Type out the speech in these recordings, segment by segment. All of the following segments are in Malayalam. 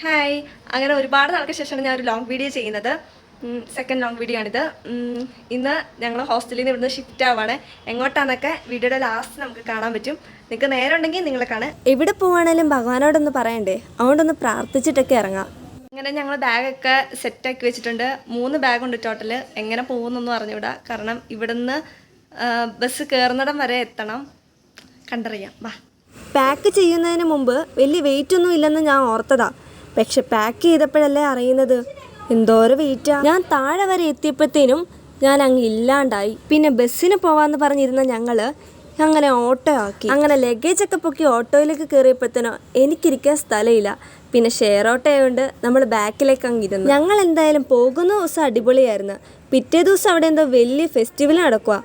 ഹായ് അങ്ങനെ ഒരുപാട് നാൾക്ക് ശേഷമാണ് ഞാൻ ഒരു ലോങ് വീഡിയോ ചെയ്യുന്നത് സെക്കൻഡ് ലോങ് വീഡിയോ ആണിത്. ഇന്ന് ഞങ്ങൾ ഹോസ്റ്റലിൽ നിന്ന് ഇവിടുന്ന് ഷിഫ്റ്റ് ആവാണ്. എങ്ങോട്ടാന്നൊക്കെ വീഡിയോയുടെ ലാസ്റ്റ് നമുക്ക് കാണാൻ പറ്റും. നിങ്ങൾക്ക് നേരം ഉണ്ടെങ്കിൽ നിങ്ങളെ കാണാൻ. എവിടെ പോവാണേലും ഭഗവാനോടൊന്ന് പറയണ്ടേ? അതുകൊണ്ടൊന്ന് പ്രാർത്ഥിച്ചിട്ടൊക്കെ ഇറങ്ങാം. അങ്ങനെ ഞങ്ങൾ ബാഗൊക്കെ സെറ്റാക്കി വെച്ചിട്ടുണ്ട്. മൂന്ന് ബാഗുണ്ട് ടോട്ടൽ എങ്ങനെ പോകുന്നൊന്നും അറിഞ്ഞൂടാ. കാരണം ഇവിടുന്ന് ബസ് കയറുന്നിടം വരെ എത്തണം. കണ്ടറിയാം. വാ. പാക്ക് ചെയ്യുന്നതിന് മുമ്പ് വലിയ വെയിറ്റ് ഒന്നും ഇല്ലെന്ന് ഞാൻ ഓർത്തതാ. പക്ഷെ പാക്ക് ചെയ്തപ്പോഴല്ലേ അറിയുന്നത്? എന്തോരം വെയിറ്റാ ഞാൻ താഴെ വരെ എത്തിയപ്പോഴത്തേനും ഞാൻ അങ്ങ് ഇല്ലാണ്ടായി. പിന്നെ ബസ്സിന് പോവാന്ന് പറഞ്ഞിരുന്ന ഞങ്ങൾ അങ്ങനെ ഓട്ടോ ആക്കി. അങ്ങനെ ലഗേജ് ഒക്കെ പൊക്കി ഓട്ടോയിലേക്ക് കയറിയപ്പോഴത്തേനോ എനിക്കിരിക്കാൻ സ്ഥലമില്ല. പിന്നെ ഷെയർ ഓട്ടോ ആയതുകൊണ്ട് നമ്മൾ ബാക്കിലേക്ക് അങ്ങ് ഇരുന്നു. ഞങ്ങൾ എന്തായാലും പോകുന്ന ദിവസം അടിപൊളിയായിരുന്നു. പിറ്റേ ദിവസം അവിടെ എന്തോ വലിയ ഫെസ്റ്റിവൽ നടക്കുക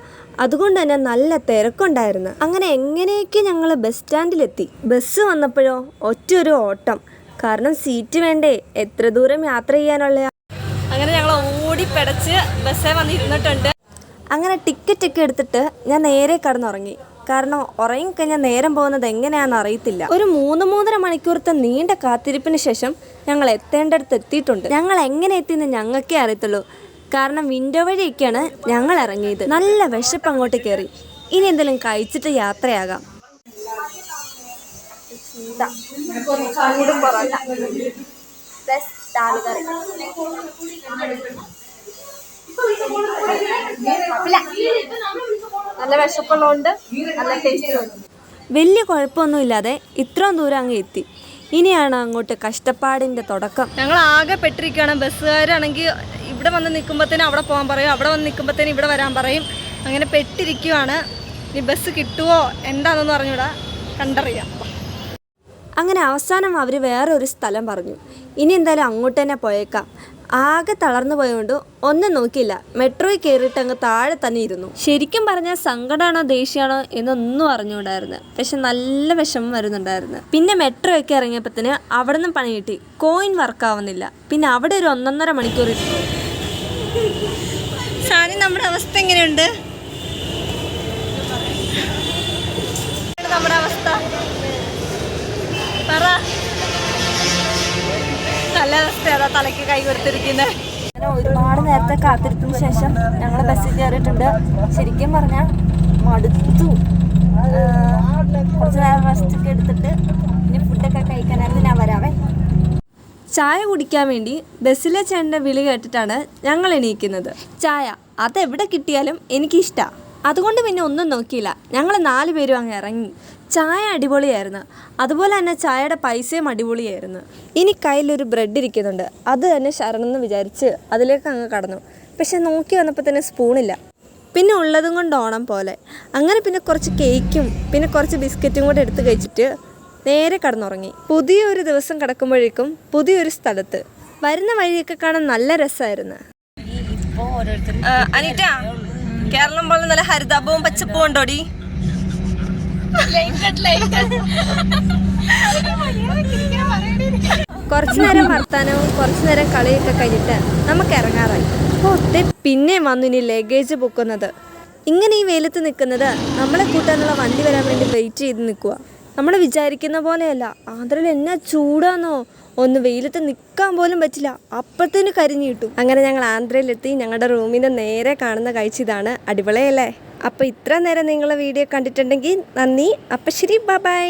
അതുകൊണ്ട് തന്നെ നല്ല തിരക്കുണ്ടായിരുന്നു. അങ്ങനെ എങ്ങനെയൊക്കെ ഞങ്ങൾ ബസ് സ്റ്റാൻഡിലെത്തി ബസ് വന്നപ്പോഴോ ഒറ്റ ഒരു ഓട്ടം. കാരണം സീറ്റ് വേണ്ടേ? എത്ര ദൂരം യാത്ര ചെയ്യാനുള്ള അങ്ങനെ ഞങ്ങൾ ഓടി പെടച്ച് ബസ്സേ വന്നിരുന്നിട്ടുണ്ട്. അങ്ങനെ ടിക്കറ്റ് ഒക്കെ എടുത്തിട്ട് ഞാൻ നേരെ കടന്നുറങ്ങി. കാരണം ഉറങ്ങിക്കഴിഞ്ഞാൽ നേരം പോകുന്നത് എങ്ങനെയാണെന്ന് അറിയത്തില്ല. ഒരു മൂന്ന് മൂന്നര മണിക്കൂറത്തെ നീണ്ട കാത്തിരിപ്പിന് ശേഷം ഞങ്ങൾ എത്തേണ്ടടുത്ത് എത്തിയിട്ടുണ്ട്. ഞങ്ങൾ എങ്ങനെ എത്തിയെന്ന് ഞങ്ങൾക്കേ അറിയത്തുള്ളൂ. കാരണം വിൻഡോ വഴിയൊക്കെയാണ് ഞങ്ങൾ ഇറങ്ങിയത്. നല്ല വിശപ്പ് അങ്ങോട്ട് കയറി. ഇനി എന്തെങ്കിലും കഴിച്ചിട്ട് യാത്രയാകാം. നല്ല വിശപ്പുള്ളതുകൊണ്ട് നല്ല ടേസ്റ്റ് വലിയ കുഴപ്പമൊന്നുമില്ലാതെ ഇത്രയും ദൂരം അങ്ങ് എത്തി. ഇനിയാണ് അങ്ങോട്ട് കഷ്ടപ്പാടിന്റെ തുടക്കം. ഞങ്ങൾ ആകെ പെട്ടിരിക്കുകയാണ്. ബസ്സുകാരാണെങ്കിൽ ഇവിടെ വന്ന് നിൽക്കുമ്പോഴത്തേനും അവിടെ പോകാൻ പറയും. അവിടെ വന്ന് നിൽക്കുമ്പോഴത്തേനും ഇവിടെ വരാൻ പറയും. അങ്ങനെ പെട്ടിരിക്കുവാണ്. ഇനി ബസ് കിട്ടുമോ എന്താണെന്ന് പറഞ്ഞുകൂടാ കണ്ടറിയാം. അങ്ങനെ അവസാനം അവർ വേറെ ഒരു സ്ഥലം പറഞ്ഞു. ഇനി എന്തായാലും അങ്ങോട്ട് തന്നെ പോയേക്കാം. ആകെ തളർന്നു പോയതുകൊണ്ട് ഒന്നും നോക്കിയില്ല. മെട്രോയിൽ കയറിയിട്ട് അങ്ങ് താഴെ തന്നെ ഇരുന്നു. ശരിക്കും പറഞ്ഞാൽ സങ്കടമാണോ ദേഷ്യമാണോ എന്നൊന്നും അറിഞ്ഞുകൂടായിരുന്നു. പക്ഷെ നല്ല വിഷമം വരുന്നുണ്ടായിരുന്നു. പിന്നെ മെട്രോ ഒക്കെ ഇറങ്ങിയപ്പോഴത്തേന് അവിടെ നിന്നും പണി കിട്ടി. കോയിൻ വർക്കാവുന്നില്ല. പിന്നെ അവിടെ ഒരു ഒന്നൊന്നര മണിക്കൂർ ഇരുന്നു സാനി നമ്മുടെ അവസ്ഥ എങ്ങനെയുണ്ട് നമ്മുടെ അവസ്ഥ പറ നല്ല അവസ്ഥ അതാ തലയ്ക്ക് കൈ കൊടുത്തിരിക്കുന്നത് അങ്ങനെ ഒരുപാട് നേരത്തെ കാത്തിരിപ്പിന് ശേഷം ഞങ്ങൾ ബസ്സിൽ കയറിയിട്ടുണ്ട്. ശരിക്കും പറഞ്ഞാൽ മടുത്തു. കുറച്ച് നേരം റെസ്റ്റൊക്കെ എടുത്തിട്ട് ഇനി ഫുഡൊക്കെ കഴിക്കാനായിരുന്നു ഞാൻ വരാവേ. ചായ കുടിക്കാൻ വേണ്ടി ബസ്സിലെ ചേട്ടന്റെ വിളി കേട്ടിട്ടാണ് ഞങ്ങൾ എണീക്കുന്നത്. ചായ അതെവിടെ കിട്ടിയാലും എനിക്കിഷ്ടമാണ് അതുകൊണ്ട് പിന്നെ ഒന്നും നോക്കിയില്ല. ഞങ്ങൾ നാല് പേരും അങ്ങ് ഇറങ്ങി. ചായ അടിപൊളിയായിരുന്നു. അതുപോലെ തന്നെ ചായയുടെ പൈസയും അടിപൊളിയായിരുന്നു. ഇനി കയ്യിലൊരു ബ്രെഡ് ഇരിക്കുന്നുണ്ട്. അത് തന്നെ ശരണമെന്ന് വിചാരിച്ച് അതിലേക്ക് അങ്ങ് കടന്നു. പക്ഷെ നോക്കി വന്നപ്പോൾ തന്നെ സ്പൂണില്ല പിന്നെ ഉള്ളതും കൊണ്ട് ഓണം പോലെ. അങ്ങനെ പിന്നെ കുറച്ച് കേക്കും പിന്നെ കുറച്ച് ബിസ്ക്കറ്റും കൂടെ എടുത്ത് കഴിച്ചിട്ട് നേരെ കടന്നുറങ്ങി. പുതിയൊരു ദിവസം കിടക്കുമ്പോഴേക്കും പുതിയൊരു സ്ഥലത്ത്. വരുന്ന വഴിയൊക്കെ കാണാൻ നല്ല രസമായിരുന്നു. അനിറ്റ കേരളം പോലെ നല്ല ഹരിതാപവും പച്ചപ്പും ഉണ്ടോടി? കുറച്ചു നേരം വർത്താനവും കുറച്ചു നേരം കളിയൊക്കെ കഴിഞ്ഞിട്ട് നമുക്ക് ഇറങ്ങാറായി. ഓ പിന്നെ വന്നു ഇനി ലഗേജ് പൊക്കുന്നത് ഇങ്ങനെ ഈ വെയിലത്ത് നിൽക്കുന്നത് നമ്മളെ കൂട്ടാനുള്ള വണ്ടി വരാൻ വേണ്ടി വെയിറ്റ് ചെയ്ത് നിൽക്കുക നമ്മൾ വിചാരിക്കുന്ന പോലെയല്ല. ആന്ധ്രയിൽ എന്നാ ചൂടാന്നോ? ഒന്ന് വെയിലത്ത് നിൽക്കാൻ പോലും പറ്റില്ല. അപ്പത്തേന് കരിഞ്ഞു കിട്ടും. അങ്ങനെ ഞങ്ങൾ ആന്ധ്രയിലെത്തി ഞങ്ങളുടെ റൂമിന്റെ നേരെ കാണുന്ന കാഴ്ച ഇതാണ് അടിപൊളിയല്ലേ? അപ്പോൾ ഇത്ര നേരം നിങ്ങളെ വീഡിയോ കണ്ടിട്ടുണ്ടെങ്കിൽ നന്ദി. അപ്പം ശരി ബൈ